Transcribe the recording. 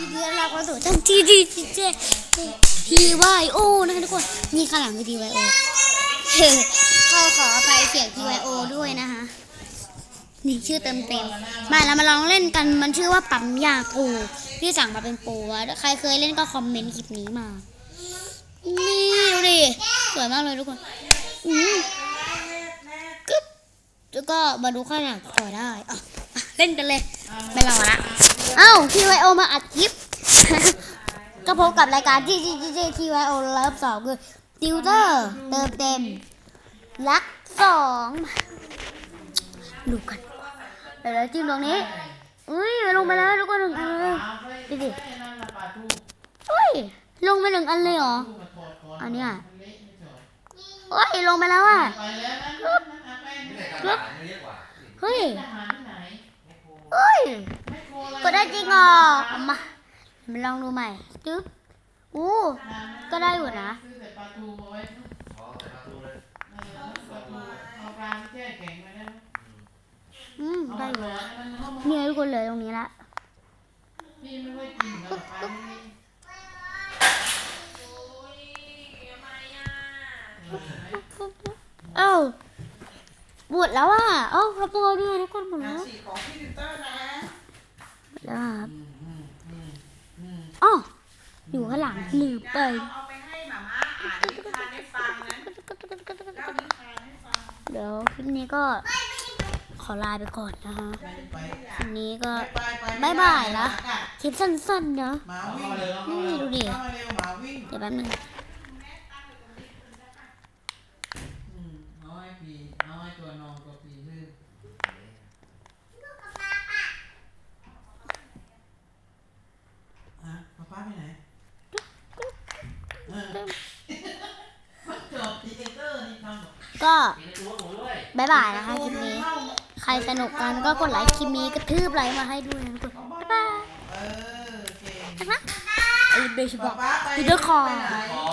ยินดีต้อนรับเข้าสู่ช่องที่ดีทีเจทีวายโอนะคะทุกคนนี่ข้างหลังคือทีวายโอก็ขออภัยเสียงทีวายโอด้วยนะคะนี่ชื่อเต็มเต็มๆมาเรามาลองเล่นกันมันชื่อว่าปั๊มยาปูพี่สั่งมาเป็นปูอะใครเคยเล่นก็คอมเมนต์คลิปนี้มานี่ดูดิสวยมากเลยทุกคนอืมกึ๊บแล้วก็มาดูข้างหลังต่อได้อะเล่นกันเลยไม่รอละ เอ้าทีวโอมาอัดคลิป ก็พบกับรายการที่ที่ที่ทีวโอเลิฟสองคือติวเตอร์เติมเต็มรักสองดูกันเดี๋ยวเราจิ้มตรงนี้อุ้ยลงไปแล้วทุกคนหนึ่งอันเลยดูดิอุ้ยลงไปหนึ่งอันเลยเหรออันนี้ยโอ้ยลงไปแล้วอะกึ๊บกึ๊บเฮ้ยเฮ้ย กดได้จริงเหรอเอามามาลองดูใหม่จึ๊บอู้ก็ได้อยู่นะซื้อแต่ปลาทูเอาไว้เออปลาทูเอาปลาที่แช่แข็งไว้ได้ไหมอืมเอาได้มาอยู่เหลือมันเข้ามาเนี่ยทุกคนเหลือตรงนี้ละพี่ไม่ค่อยกินเหรอปลาไม่เอ้าบวชแล้วอะเอ้าครับตัวด้วยทุกคนหมดแล้ว นะแล้วครับอืมอืมอืมอืมอ๋ออยู่ข้างหลังลืมไปเอาไปให้หมาม่าอ่านนิทานให้ฟังนะเล่านิทานให้ฟังเดี๋ยวคลิปนี้ก็ขอลาไปก่อนนะคะไปไปคลิปนี้ก็ไปไปบ๊ายบายละคลิปสั้นๆเนาะหมาเอาวิ่เข้างมาเลยเอาเข้ามานี่เลยดูดิเข้ามาเร็วหมาวิ่งเดี๋ยวแป๊บนึงอืมเอาให้ผีเอาให้ตัวนอนตัวผีชื่อ อะป้าป้าไปไหน เออมันจบติวเตอร์นี่ทำแบบก็ผีในตัวหนูด้วยบ๊ายบายนะคะคลิปนี้ ใครสนุกกันก็กดไลค์คลิปนี้กระทืบไลค์มาให้ด้วยนะทุกคนบ๊ายบายเออเก่งนะไอ้โดยเฉป้าพาะป้าไปวิดีโอคอลไปไหนขอ